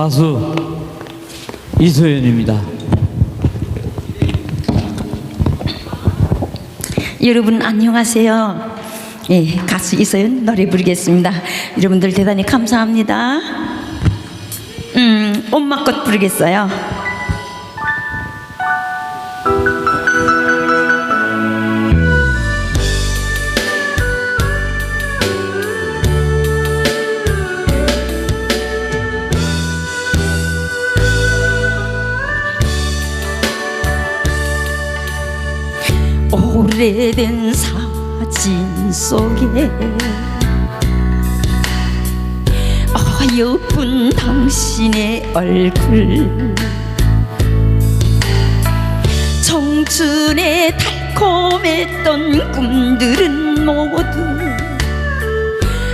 가수 이소연입니다. 여러분 안녕하세요. 예, 가수 이소연 노래 부르겠습니다. 여러분들 대단히 감사합니다. 음, 엄마 꽃 부르겠어요. 오래된 사진 속에 어여쁜 당신의 얼굴 청춘의 달콤했던 꿈들은 모두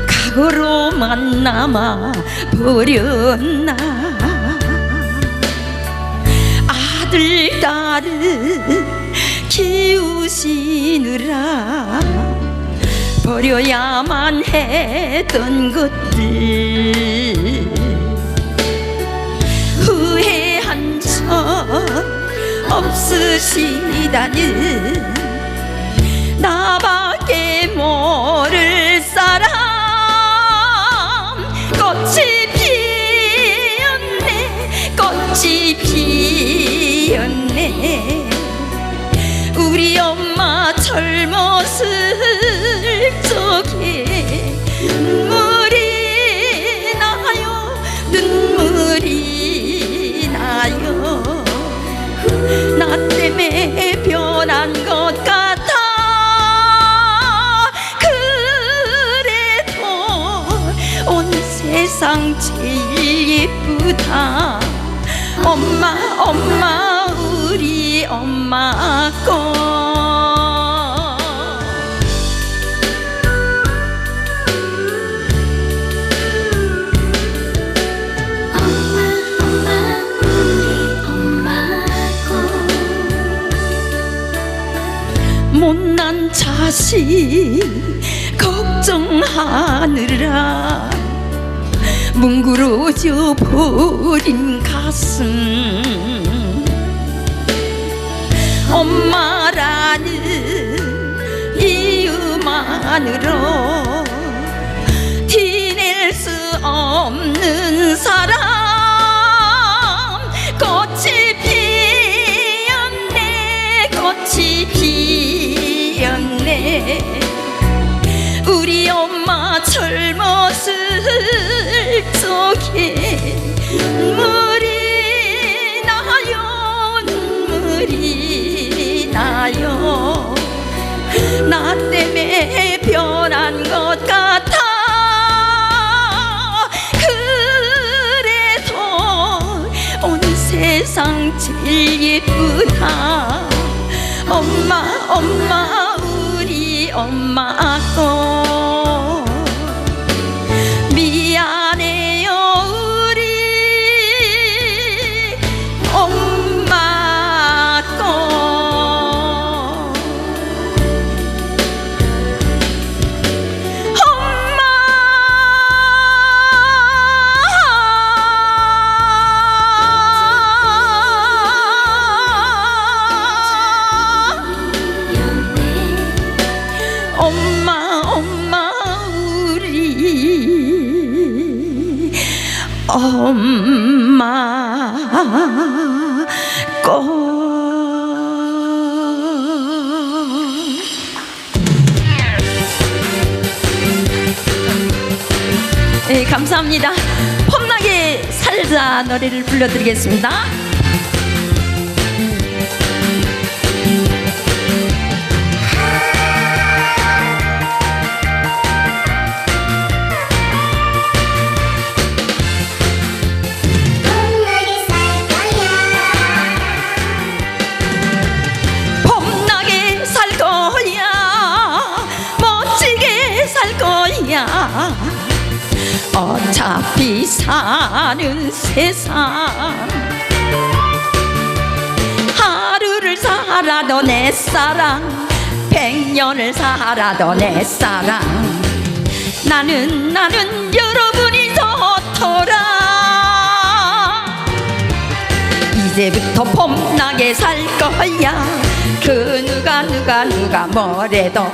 과거로만 남아 버렸나. 아들 딸을 키우시느라 버려야만 했던 것들. 후회한 적 없으시다는 나밖에 모를 사람. 꽃이 피었네 꽃이 피었네 우리 엄마 젊었을 적에 눈물이 나요 눈물이 나요. 나 때문에 변한 것 같아. 그래도 온 세상 제일 예쁘다. 엄마 엄마 우리 엄마 거 자식 걱정하느라 뭉그러져 버린 가슴. 엄마라는 이유만으로 티낼 수 없는 사람 적에 눈물이 나요 눈물이 나요. 나 때문에 변한 것 같아. 그래도 온 세상 제일 예쁘다. 엄마 엄마 우리 엄마 거 엄마 거 네, 감사합니다. 폼나게 살자 노래를 불러드리겠습니다. 사는 세상. 하루를 살아도 내 사랑. 백년을 살아도 내 사랑. 나는 나는 여러분이 좋더라 이제부터 봄나게 살 거야. 그 누가 누가 누가 뭐래도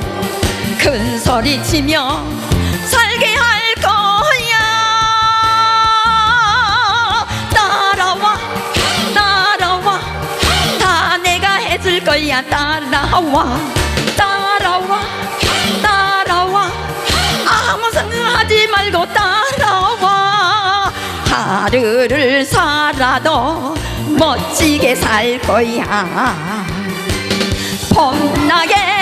큰 소리 치며 해줄 거야 따라와 따라와 따라와. 아무 생각하지 말고 따라와. 하루를 살아도 멋지게 살 거야. 봄나게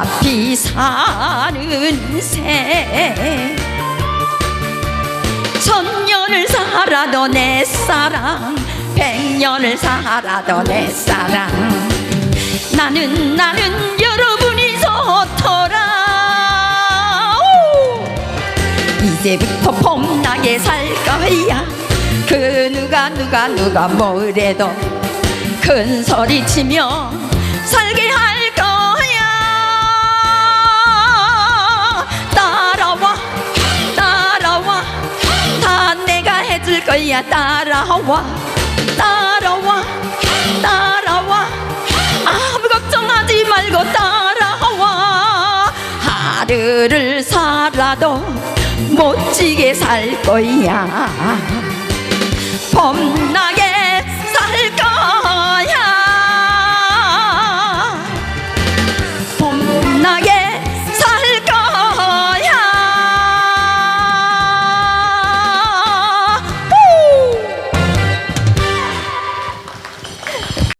어차피 사는 새. 천년을 살아도 내 사랑 백년을 살아도 내 사랑. 나는 나는 여러분이 좋더라. 오! 이제부터 봄나게 살 거야. 그 누가 누가 누가 뭐래도 큰 소리 치며 살게 할 거야. 따라와. 따라와. 따라와. 아무 걱정하지 말고 따라와. 하루를 살아도 멋지게 살 거야. 봄날